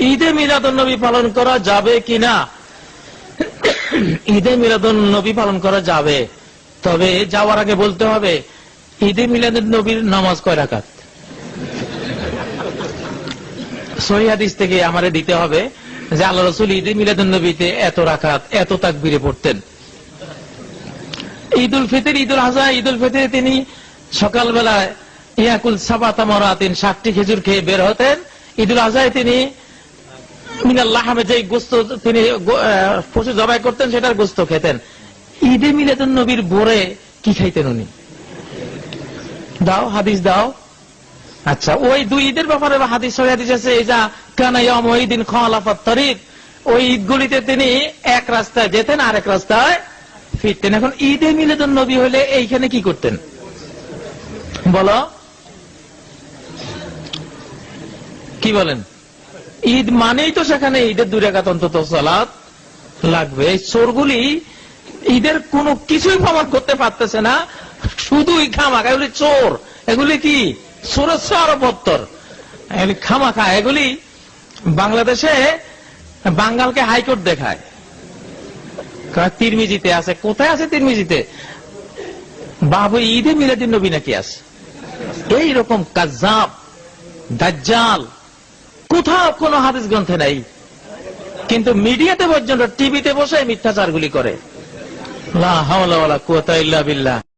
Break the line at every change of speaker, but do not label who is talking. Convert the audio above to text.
ঈদে মিলাদুন নবী পালন করা যাবে কিনা? ঈদে মিলাদুন নবী পালন করা যাবে। তবে যাওয়ার আগে বলতে হবে, ঈদে মিলাদুন নবীর নামাজ কয় রাকাত? সহি হাদিস থেকে আমারে দিতে হবে যে আল্লাহ রসুল ঈদে এত রাকাত, এত পড়তেন। ঈদুল ফিতর, ঈদুল আজহা ঈদুল ফিতরে তিনি সকালবেলায় ইয়াকুল সাবাতা মরাতিন ষাটটি খেজুর খেয়ে বের হতেন। ঈদুল আজহায় তিনি মিনাল্লাহ যে গোস্ত তিনি পশু জবাই করতেন, সেটার গোস্ত খেতেন। ঈদে মিলাদুন নবীর বোরে কি খাইতেন উনি? দাও, হাদিস দাও। আচ্ছা ওই দুই ঈদের ব্যাপারে হাদিস হাদিস আছে, এই যা ওই খালাফাত তরিক। ওই ঈদগুলিতে তিনি এক রাস্তায় যেতেন আর এক রাস্তায় ফিরতেন। এখন ঈদে মিলাদুন নবী হলে এইখানে কি করতেন? বলো। কি বলেন? ঈদ মানেই তো সেখানে ঈদের দুই রেখাত অন্তত সালাত লাগবে। এই চোরগুলি ঈদের কোনো কিছুই প্রমাণ করতে পারতেছে না। শুধুই খামাখা, এগুলি চোর। এগুলি কি? চোরের সরবত্তর এগুলি খামাখা। এগুলি বাংলাদেশে বাঙ্গালকে হাইকোর্ট দেখায়। তিরমিজিতে আছে। কোথায় আছে তিরমিজিতে? বাবু ঈদে মিলাদিন নবী নাকি আছে? এইরকম কাজাব দাজ্জাল কোথাও কোনো হাদিস গ্রন্থে নাই। কিন্তু মিডিয়াতে পর্যন্ত, টিভিতে বসে মিথ্যাচারগুলি করে। লা হাওলা ওয়ালা কুওয়াতা ইল্লা বিল্লাহ।